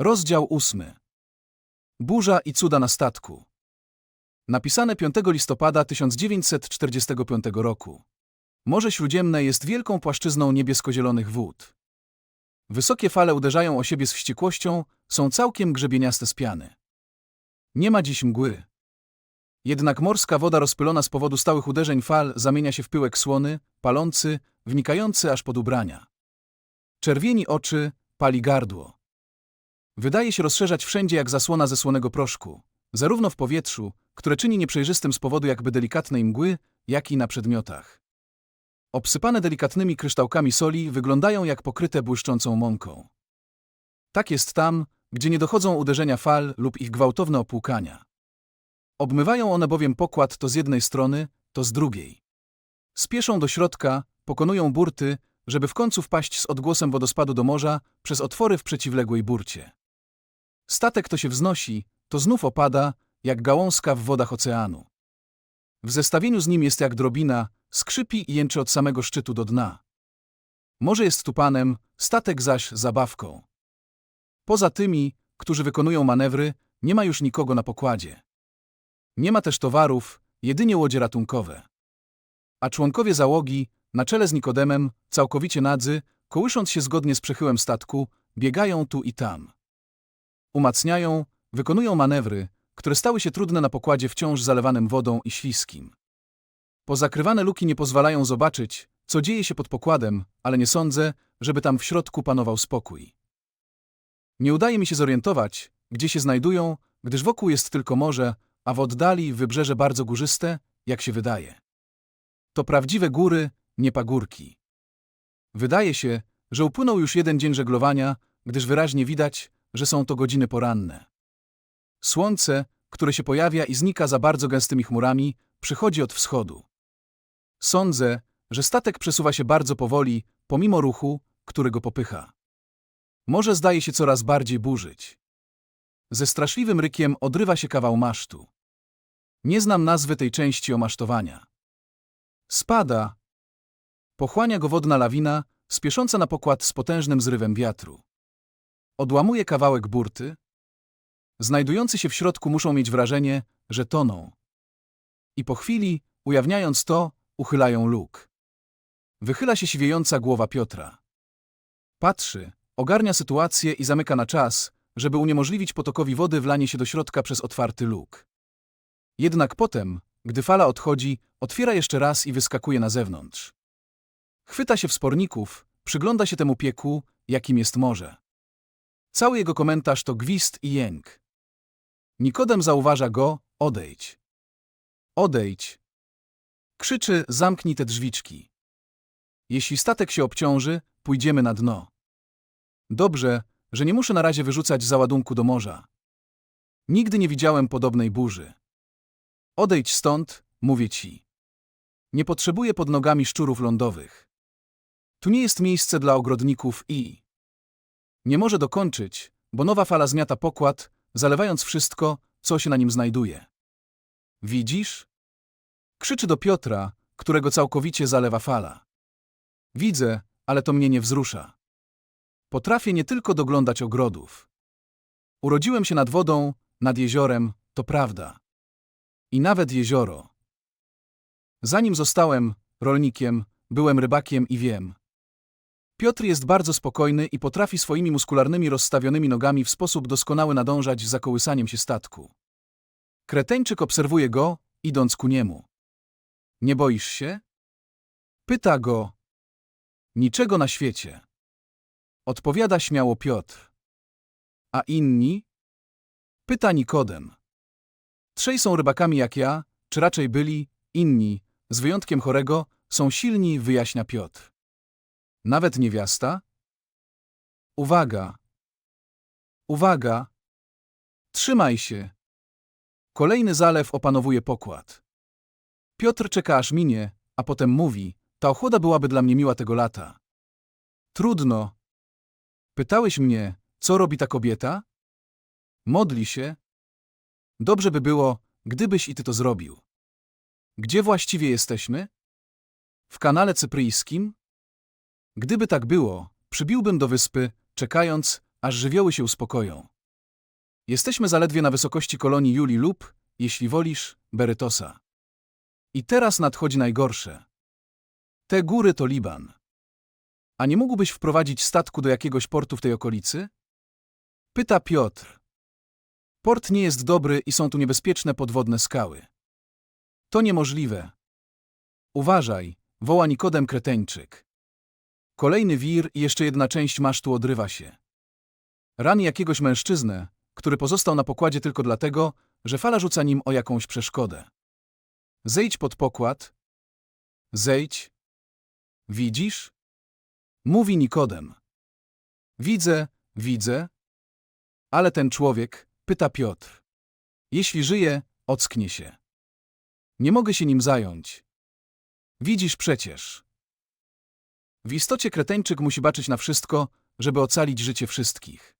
Rozdział ósmy. Burza i cuda na statku. Napisane 5 listopada 1945 roku. Morze Śródziemne jest wielką płaszczyzną niebiesko-zielonych wód. Wysokie fale uderzają o siebie z wściekłością, są całkiem grzebieniaste z piany. Nie ma dziś mgły. Jednak morska woda rozpylona z powodu stałych uderzeń fal zamienia się w pyłek słony, palący, wnikający aż pod ubrania. Czerwieni oczy, pali gardło. Wydaje się rozszerzać wszędzie jak zasłona ze słonego proszku, zarówno w powietrzu, które czyni nieprzejrzystym z powodu jakby delikatnej mgły, jak i na przedmiotach. Obsypane delikatnymi kryształkami soli wyglądają jak pokryte błyszczącą mąką. Tak jest tam, gdzie nie dochodzą uderzenia fal lub ich gwałtowne opłukania. Obmywają one bowiem pokład to z jednej strony, to z drugiej. Spieszą do środka, pokonują burty, żeby w końcu wpaść z odgłosem wodospadu do morza przez otwory w przeciwległej burcie. Statek to się wznosi, to znów opada, jak gałązka w wodach oceanu. W zestawieniu z nim jest jak drobina, skrzypi i jęczy od samego szczytu do dna. Morze jest tupanem, statek zaś zabawką. Poza tymi, którzy wykonują manewry, nie ma już nikogo na pokładzie. Nie ma też towarów, jedynie łodzie ratunkowe. A członkowie załogi, na czele z Nikodemem, całkowicie nadzy, kołysząc się zgodnie z przechyłem statku, biegają tu i tam. Umacniają, wykonują manewry, które stały się trudne na pokładzie wciąż zalewanym wodą i śliskim. Pozakrywane luki nie pozwalają zobaczyć, co dzieje się pod pokładem, ale nie sądzę, żeby tam w środku panował spokój. Nie udaje mi się zorientować, gdzie się znajdują, gdyż wokół jest tylko morze, a w oddali wybrzeże bardzo górzyste, jak się wydaje. To prawdziwe góry, nie pagórki. Wydaje się, że upłynął już jeden dzień żeglowania, gdyż wyraźnie widać, że są to godziny poranne. Słońce, które się pojawia i znika za bardzo gęstymi chmurami, przychodzi od wschodu. Sądzę, że statek przesuwa się bardzo powoli, pomimo ruchu, który go popycha. Morze zdaje się coraz bardziej burzyć. Ze straszliwym rykiem odrywa się kawał masztu. Nie znam nazwy tej części omasztowania. Spada. Pochłania go wodna lawina, spiesząca na pokład z potężnym zrywem wiatru. Odłamuje kawałek burty. Znajdujący się w środku muszą mieć wrażenie, że toną. I po chwili, ujawniając to, uchylają luk. Wychyla się siwiejąca głowa Piotra. Patrzy, ogarnia sytuację i zamyka na czas, żeby uniemożliwić potokowi wody wlanie się do środka przez otwarty luk. Jednak potem, gdy fala odchodzi, otwiera jeszcze raz i wyskakuje na zewnątrz. Chwyta się wsporników, przygląda się temu pieku, jakim jest morze. Cały jego komentarz to gwizd i jęk. Nikodem zauważa go, odejdź. Odejdź. Krzyczy, zamknij te drzwiczki. Jeśli statek się obciąży, pójdziemy na dno. Dobrze, że nie muszę na razie wyrzucać załadunku do morza. Nigdy nie widziałem podobnej burzy. Odejdź stąd, mówię ci. Nie potrzebuję pod nogami szczurów lądowych. Tu nie jest miejsce dla ogrodników i... Nie może dokończyć, bo nowa fala zmiata pokład, zalewając wszystko, co się na nim znajduje. Widzisz? Krzyczy do Piotra, którego całkowicie zalewa fala. Widzę, ale to mnie nie wzrusza. Potrafię nie tylko doglądać ogrodów. Urodziłem się nad wodą, nad jeziorem, to prawda. I nawet jezioro. Zanim zostałem rolnikiem, byłem rybakiem i wiem. Piotr jest bardzo spokojny i potrafi swoimi muskularnymi rozstawionymi nogami w sposób doskonały nadążać za kołysaniem się statku. Kreteńczyk obserwuje go, idąc ku niemu. Nie boisz się? Pyta go. Niczego na świecie. Odpowiada śmiało Piotr. A inni? Pyta Nikodem. Trzej są rybakami jak ja, czy raczej byli, inni, z wyjątkiem chorego, są silni, wyjaśnia Piotr. Nawet niewiasta? Uwaga! Uwaga! Trzymaj się! Kolejny zalew opanowuje pokład. Piotr czeka aż minie, a potem mówi, ta ochłoda byłaby dla mnie miła tego lata. Trudno. Pytałeś mnie, co robi ta kobieta? Modli się. Dobrze by było, gdybyś i ty to zrobił. Gdzie właściwie jesteśmy? W kanale cypryjskim? Gdyby tak było, przybiłbym do wyspy, czekając, aż żywioły się uspokoją. Jesteśmy zaledwie na wysokości kolonii Julii lub, jeśli wolisz, Berytosa. I teraz nadchodzi najgorsze. Te góry to Liban. A nie mógłbyś wprowadzić statku do jakiegoś portu w tej okolicy? Pyta Piotr. Port nie jest dobry i są tu niebezpieczne podwodne skały. To niemożliwe. Uważaj, woła Nikodem Kreteńczyk. Kolejny wir i jeszcze jedna część masztu odrywa się. Rani jakiegoś mężczyznę, który pozostał na pokładzie tylko dlatego, że fala rzuca nim o jakąś przeszkodę. Zejdź pod pokład. Zejdź. Widzisz? Mówi Nikodem. Widzę, widzę. Ale ten człowiek, pyta Piotr. Jeśli żyje, ocknie się. Nie mogę się nim zająć. Widzisz przecież. W istocie kreteńczyk musi baczyć na wszystko, żeby ocalić życie wszystkich.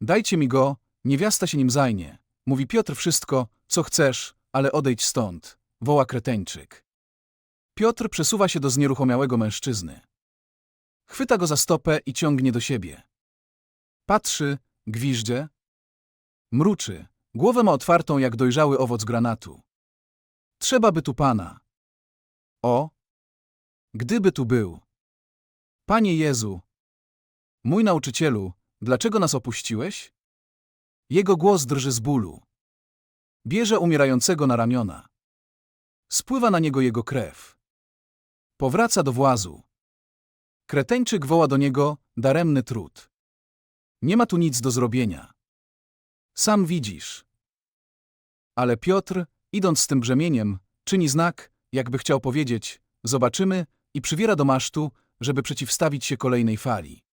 Dajcie mi go, niewiasta się nim zajmie. Mówi Piotr wszystko, co chcesz, ale odejdź stąd, woła kreteńczyk. Piotr przesuwa się do znieruchomiałego mężczyzny. Chwyta go za stopę i ciągnie do siebie. Patrzy, gwiżdże. Mruczy, głowę ma otwartą jak dojrzały owoc granatu. Trzeba by tu pana. O! Gdyby tu był. Panie Jezu! Mój nauczycielu, dlaczego nas opuściłeś? Jego głos drży z bólu. Bierze umierającego na ramiona. Spływa na niego jego krew. Powraca do włazu. Kreteńczyk woła do niego daremny trud. Nie ma tu nic do zrobienia. Sam widzisz. Ale Piotr, idąc z tym brzemieniem, czyni znak, jakby chciał powiedzieć, zobaczymy, i przywiera do masztu, żeby przeciwstawić się kolejnej fali.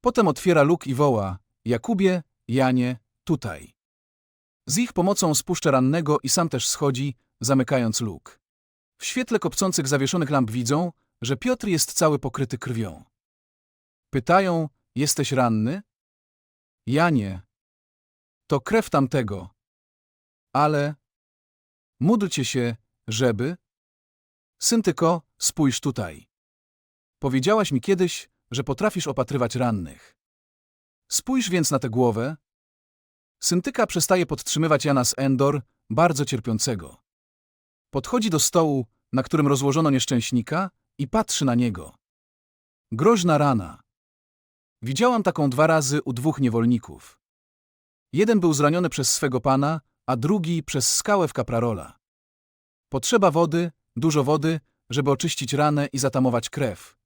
Potem otwiera luk i woła, Jakubie, Janie, tutaj. Z ich pomocą spuszcza rannego i sam też schodzi, zamykając luk. W świetle kopcących zawieszonych lamp widzą, że Piotr jest cały pokryty krwią. Pytają, jesteś ranny? Janie. To krew tamtego. Ale... Módlcie się, żeby... Syntyko, spójrz tutaj. Powiedziałaś mi kiedyś, że potrafisz opatrywać rannych. Spójrz więc na tę głowę. Syntyka przestaje podtrzymywać Jana z Endor, bardzo cierpiącego. Podchodzi do stołu, na którym rozłożono nieszczęśnika, i patrzy na niego. Groźna rana. Widziałam taką dwa razy u dwóch niewolników. Jeden był zraniony przez swego pana, a drugi przez skałę w kaprarola. Potrzeba wody, dużo wody, żeby oczyścić ranę i zatamować krew.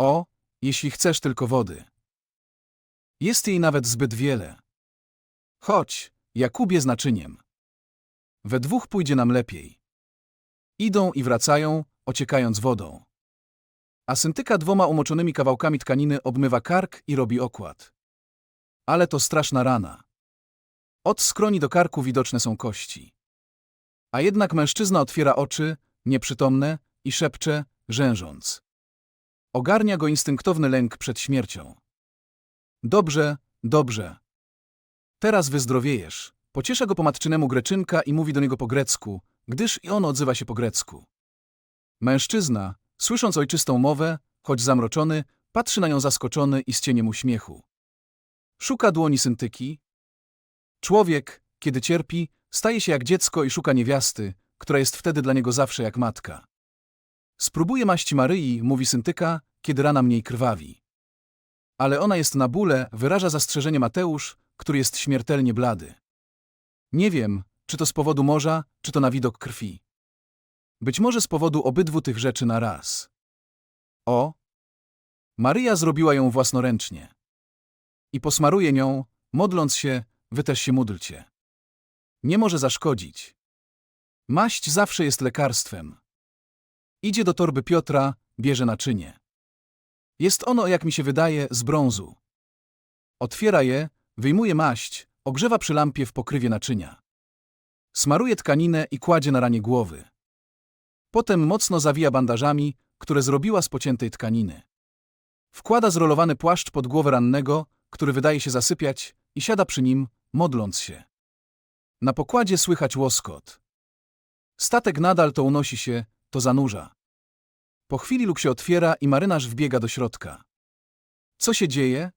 O, jeśli chcesz tylko wody. Jest jej nawet zbyt wiele. Chodź, Jakubie z naczyniem. We dwóch pójdzie nam lepiej. Idą i wracają, ociekając wodą. A syntyka dwoma umoczonymi kawałkami tkaniny obmywa kark i robi okład. Ale to straszna rana. Od skroni do karku widoczne są kości. A jednak mężczyzna otwiera oczy, nieprzytomne, i szepcze, rzężąc. Ogarnia go instynktowny lęk przed śmiercią. Dobrze, dobrze. Teraz wyzdrowiejesz. Pociesza go po matczynemu greczynka i mówi do niego po grecku, gdyż i on odzywa się po grecku. Mężczyzna, słysząc ojczystą mowę, choć zamroczony, patrzy na nią zaskoczony i z cieniem uśmiechu. Szuka dłoni syntyki. Człowiek, kiedy cierpi, staje się jak dziecko i szuka niewiasty, która jest wtedy dla niego zawsze jak matka. Spróbuję maści Maryi, mówi syntyka, kiedy rana mniej krwawi. Ale ona jest na bóle, wyraża zastrzeżenie Mateusz, który jest śmiertelnie blady. Nie wiem, czy to z powodu morza, czy to na widok krwi. Być może z powodu obydwu tych rzeczy na raz. O! Maryja zrobiła ją własnoręcznie. I posmaruje nią, modląc się, wy też się módlcie. Nie może zaszkodzić. Maść zawsze jest lekarstwem. Idzie do torby Piotra, bierze naczynie. Jest ono, jak mi się wydaje, z brązu. Otwiera je, wyjmuje maść, ogrzewa przy lampie w pokrywie naczynia. Smaruje tkaninę i kładzie na ranie głowy. Potem mocno zawija bandażami, które zrobiła z pociętej tkaniny. Wkłada zrolowany płaszcz pod głowę rannego, który wydaje się zasypiać, i siada przy nim, modląc się. Na pokładzie słychać łoskot. Statek nadal to unosi się, to zanurza. Po chwili luk się otwiera i marynarz wbiega do środka. Co się dzieje?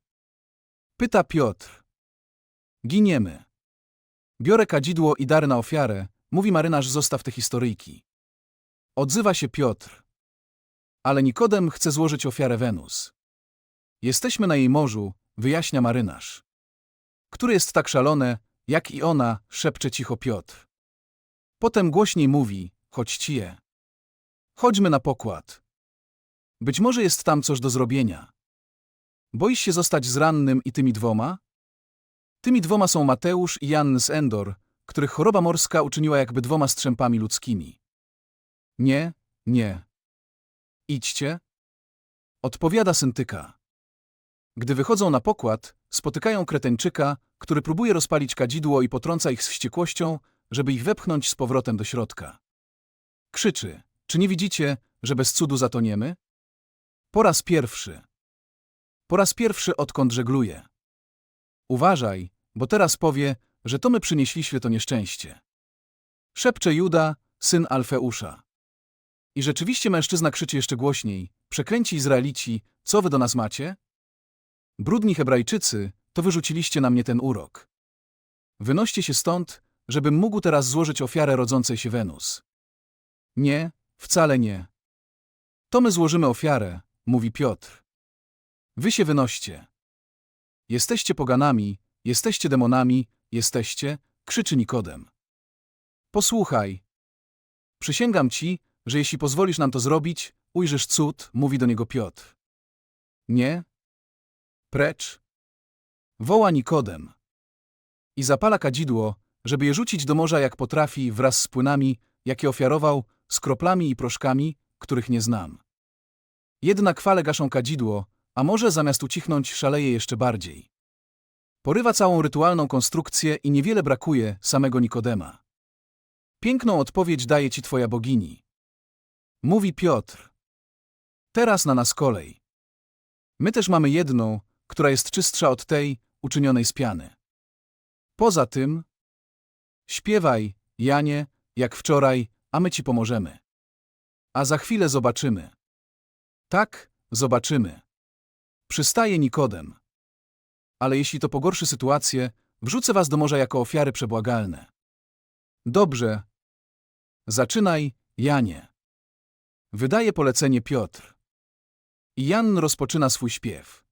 Pyta Piotr. Giniemy. Biorę kadzidło i dary na ofiarę, mówi marynarz zostaw te historyjki. Odzywa się Piotr. Ale Nikodem chce złożyć ofiarę Wenus. Jesteśmy na jej morzu, wyjaśnia marynarz. Które jest tak szalone, jak i ona, szepcze cicho Piotr. Potem głośniej mówi, choć cije. Chodźmy na pokład. Być może jest tam coś do zrobienia. Boisz się zostać z rannym i tymi dwoma? Tymi dwoma są Mateusz i Jan z Endor, których choroba morska uczyniła jakby dwoma strzępami ludzkimi. Nie, nie. Idźcie. Odpowiada syntyka. Gdy wychodzą na pokład, spotykają kreteńczyka, który próbuje rozpalić kadzidło i potrąca ich z wściekłością, żeby ich wepchnąć z powrotem do środka. Krzyczy, czy nie widzicie, że bez cudu zatoniemy? Po raz pierwszy. Po raz pierwszy odkąd żegluje. Uważaj, bo teraz powie, że to my przynieśliśmy to nieszczęście. Szepcze Juda, syn Alfeusza. I rzeczywiście mężczyzna krzyczy jeszcze głośniej, przekręci Izraelici, co wy do nas macie? Brudni Hebrajczycy, to wyrzuciliście na mnie ten urok. Wynoście się stąd, żebym mógł teraz złożyć ofiarę rodzącej się Wenus. Nie, wcale nie. To my złożymy ofiarę, mówi Piotr. Wy się wynoście. Jesteście poganami, jesteście demonami, jesteście, krzyczy Nikodem. Posłuchaj. Przysięgam ci, że jeśli pozwolisz nam to zrobić, ujrzysz cud, mówi do niego Piotr. Nie? Precz? Woła Nikodem. I zapala kadzidło, żeby je rzucić do morza jak potrafi wraz z płynami, jakie ofiarował, z kroplami i proszkami, których nie znam. Jednak fale gaszą kadzidło, a morze zamiast ucichnąć szaleje jeszcze bardziej. Porywa całą rytualną konstrukcję i niewiele brakuje samego Nikodema. Piękną odpowiedź daje ci twoja bogini. Mówi Piotr. Teraz na nas kolej. My też mamy jedną, która jest czystsza od tej, uczynionej z piany. Poza tym, śpiewaj, Janie, jak wczoraj, a my ci pomożemy. A za chwilę zobaczymy. Tak, zobaczymy. Przystaje Nikodem. Ale jeśli to pogorszy sytuację, wrzucę was do morza jako ofiary przebłagalne. Dobrze. Zaczynaj, Janie. Wydaje polecenie Piotr. I Jan rozpoczyna swój śpiew.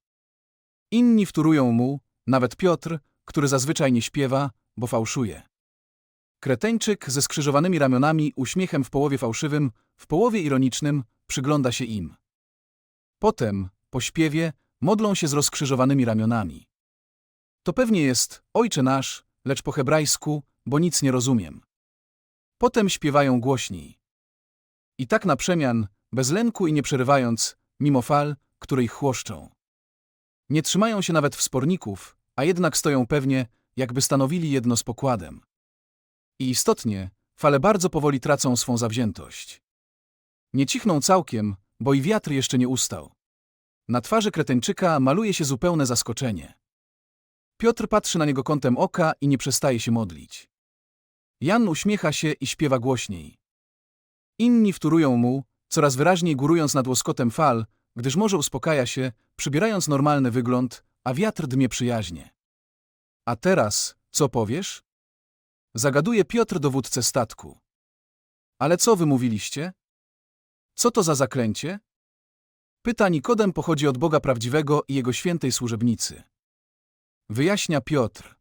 Inni wtórują mu, nawet Piotr, który zazwyczaj nie śpiewa, bo fałszuje. Kreteńczyk ze skrzyżowanymi ramionami, uśmiechem w połowie fałszywym, w połowie ironicznym, przygląda się im. Potem, po śpiewie, modlą się z rozkrzyżowanymi ramionami. To pewnie jest Ojcze nasz, lecz po hebrajsku, bo nic nie rozumiem. Potem śpiewają głośniej. I tak na przemian, bez lęku i nie przerywając, mimo fal, które ich chłoszczą. Nie trzymają się nawet wsporników, a jednak stoją pewnie, jakby stanowili jedno z pokładem. I istotnie, fale bardzo powoli tracą swą zawziętość. Nie cichną całkiem, bo i wiatr jeszcze nie ustał. Na twarzy kreteńczyka maluje się zupełne zaskoczenie. Piotr patrzy na niego kątem oka i nie przestaje się modlić. Jan uśmiecha się i śpiewa głośniej. Inni wtórują mu, coraz wyraźniej górując nad łoskotem fal, gdyż morze uspokaja się, przybierając normalny wygląd, a wiatr dmie przyjaźnie. A teraz, co powiesz? Zagaduje Piotr dowódcę statku. Ale co wy mówiliście? Co to za zaklęcie? Pyta Nikodem pochodzi od Boga prawdziwego i Jego świętej służebnicy. Wyjaśnia Piotr.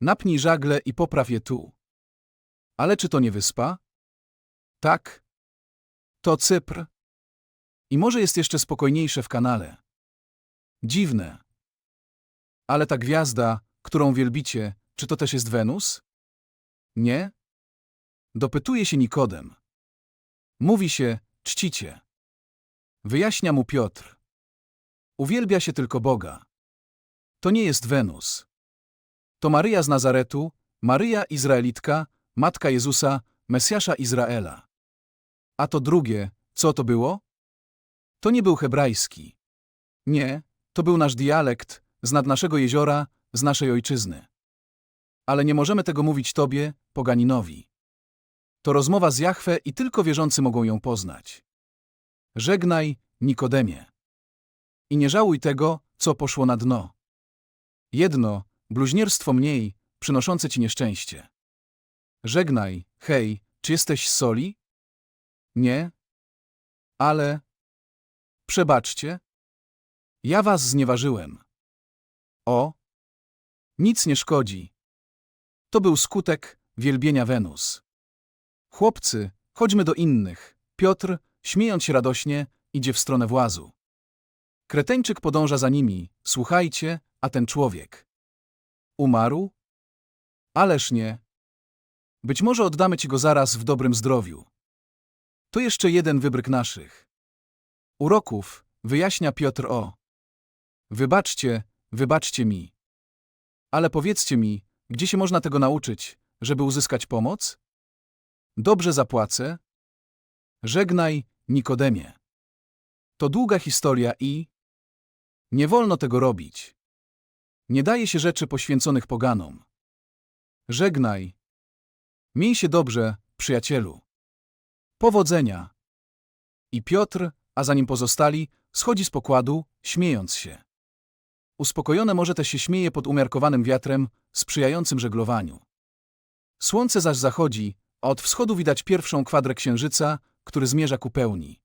Napnij żagle i popraw je tu. Ale czy to nie wyspa? Tak. To Cypr. I może jest jeszcze spokojniejsze w kanale. Dziwne. Ale ta gwiazda, którą wielbicie, czy to też jest Wenus? Nie? Dopytuje się Nikodem. Mówi się, czcicie. Wyjaśnia mu Piotr. Uwielbia się tylko Boga. To nie jest Wenus. To Maryja z Nazaretu, Maryja Izraelitka, matka Jezusa, Mesjasza Izraela. A to drugie, co to było? To nie był hebrajski. Nie, to był nasz dialekt, z nad naszego jeziora, z naszej ojczyzny. Ale nie możemy tego mówić tobie, poganinowi. To rozmowa z Jahwe i tylko wierzący mogą ją poznać. Żegnaj, Nikodemie. I nie żałuj tego, co poszło na dno. Jedno, bluźnierstwo mniej, przynoszące ci nieszczęście. Żegnaj, hej, czy jesteś z soli? Nie? Ale... Przebaczcie? Ja was znieważyłem. O! Nic nie szkodzi. To był skutek wielbienia Wenus. Chłopcy, chodźmy do innych. Piotr, śmiejąc się radośnie, idzie w stronę włazu. Kreteńczyk podąża za nimi. Słuchajcie, a ten człowiek. Umarł? Ależ nie. Być może oddamy ci go zaraz w dobrym zdrowiu. To jeszcze jeden wybryk naszych. Uroków, wyjaśnia Piotr O. Wybaczcie, wybaczcie mi. Ale powiedzcie mi, gdzie się można tego nauczyć, żeby uzyskać pomoc? Dobrze zapłacę. Żegnaj, Nikodemie. To długa historia i... Nie wolno tego robić. Nie daje się rzeczy poświęconych poganom. Żegnaj. Miej się dobrze, przyjacielu. Powodzenia. I Piotr, a za nim pozostali, schodzi z pokładu, śmiejąc się. Uspokojone może też się śmieje pod umiarkowanym wiatrem, sprzyjającym żeglowaniu. Słońce zaś zachodzi, a od wschodu widać pierwszą kwadrę księżyca, który zmierza ku pełni.